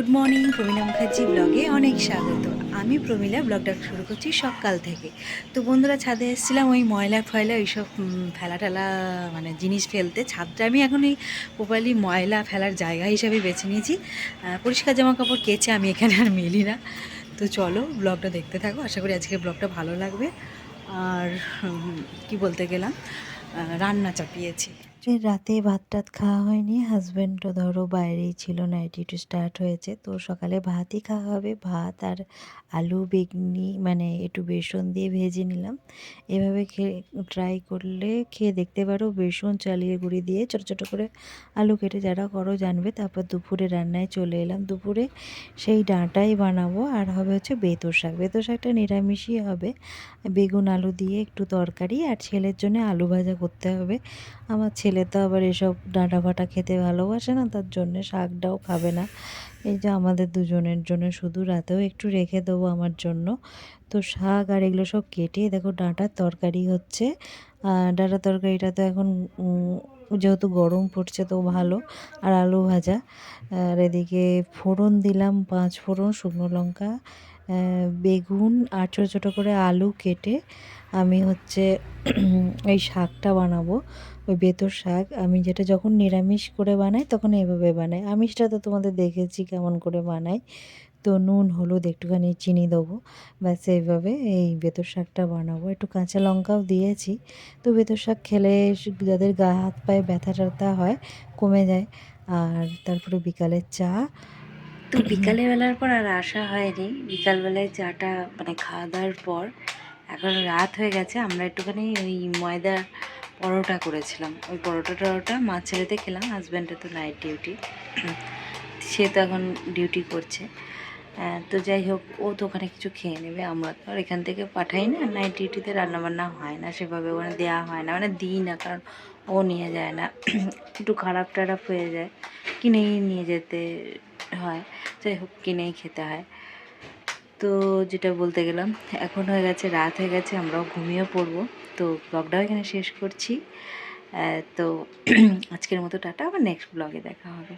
Good morning Pramila Mukherjee ব্লগে অনেক স্বাগত। আমি প্রমীলা ব্লগটা শুরু করছি সকাল থেকে। তো বন্ধুরা, ছাদে এসেছিলাম ওই ময়লা ফয়লা ওইসব ফেলা টেলা মানে জিনিস ফেলতে। ছাদটা আমি এখন এই প্রপারলি ময়লা ফেলার জায়গা হিসাবে বেছে নিয়েছি। পরিষ্কার জামা কাপড় কেচে আমি এখানে আর মেলি না। তো চলো ব্লগটা দেখতে থাকো, আশা করি আজকের ব্লগটা ভালো লাগবে। আর কি বলতে গেলাম? রান্না চাপিয়েছি। রাতে ভাত টাত খাওয়া হয়নি। হাজব্যান্ডও ধরো বাইরেই ছিল নাইট ডিউটি স্টার্ট হয়েছে। তো সকালে ভাতই খাওয়া হবে। ভাত আর আলু, বেগনি মানে একটু বেসন দিয়ে ভেজে নিলাম। এভাবে খেয়ে ট্রাই করলে খেয়ে দেখতে পারো বেসন চালিয়ে গুঁড়ি দিয়ে ছোটো ছোটো করে আলু কেটে যারা করো জানবে। তারপর দুপুরে রান্নায় চলে এলাম। দুপুরে সেই ডাঁটাই বানাবো। আর হবে হচ্ছে বেতর শাক। বেতর শাকটা নিরামিষই হবে। বেগুন, আলু দিয়ে একটু তরকারি। আর ছেলের জন্য আলু ভাজা করতে হবে। আমার ছেলে তো আবার এসব ডাঁটা ফাটা খেতে ভালোবাসে না, তার জন্যে শাকটাও খাবে না। এই যে আমাদের দুজনের জন্য শুধু রাতেও একটু রেখে দেবো আমার জন্য। তো শাক আর এগুলো সব কেটে দেখো ডাঁটার তরকারি হচ্ছে। আর ডাঁটা তরকারিটা তো এখন যেহেতু গরম পড়ছে তো ভালো। আর আলু ভাজা। আর এদিকে ফোড়ন দিলাম, পাঁচ ফোড়ন, শুকনো লঙ্কা। বেগুন আর ছোটো ছোটো করে আলু কেটে আমি হচ্ছে এই শাকটা বানাবো, ওই বেতর শাক। আমি যেটা যখন নিরামিষ করে বানাই তখন এভাবে বানাই। আমিষটা তো তোমাদের দেখেছি কেমন করে বানাই। তো নুন, হলুদ, একটুখানি চিনি দেবো, ব্যাস এইভাবে এই বেতর শাকটা বানাবো। একটু কাঁচা লঙ্কাও দিয়েছি। তো বেতর শাক খেলে যাদের গা হাত পায়ে ব্যথা ট্যাথা হয় কমে যায়। আর তারপরে বিকালের চা তো বিকালে বেলার পর আর আসা হয়নি। বিকালবেলায় চাটা মানে খাওয়া দাওয়ার পর এখন রাত হয়ে গেছে। আমরা একটুখানি ওই ময়দার পরোটা করেছিলাম। ওই পরোটা টরোটা মা ছেলেতে খেলাম হাজব্যান্ডের তো নাইট ডিউটি সে তো এখন ডিউটি করছে। তো যাই হোক, ও তো ওখানে কিছু খেয়ে নেবে। আমরা তো আর এখান থেকে পাঠাই না। নাইট ডিউটিতে রান্নাবান্না হয় না সেভাবে, ওখানে দেওয়া হয় না। মানে দিই না, কারণ ও নিয়ে যায় না। একটু খারাপ টারাপ হয়ে যায়। কিনেই নিয়ে যেতে হয় যাই হোক কিনেই খেতে হয়। তো যেটা বলতে গেলাম, এখন হয়ে গেছে, রাত হয়ে গেছে, আমরাও ঘুমিয়ে পড়ব। তো ব্লগটাও এখানে শেষ করছি। তো আজকের মতো টাটা, আবার নেক্সট ব্লগে দেখা হবে।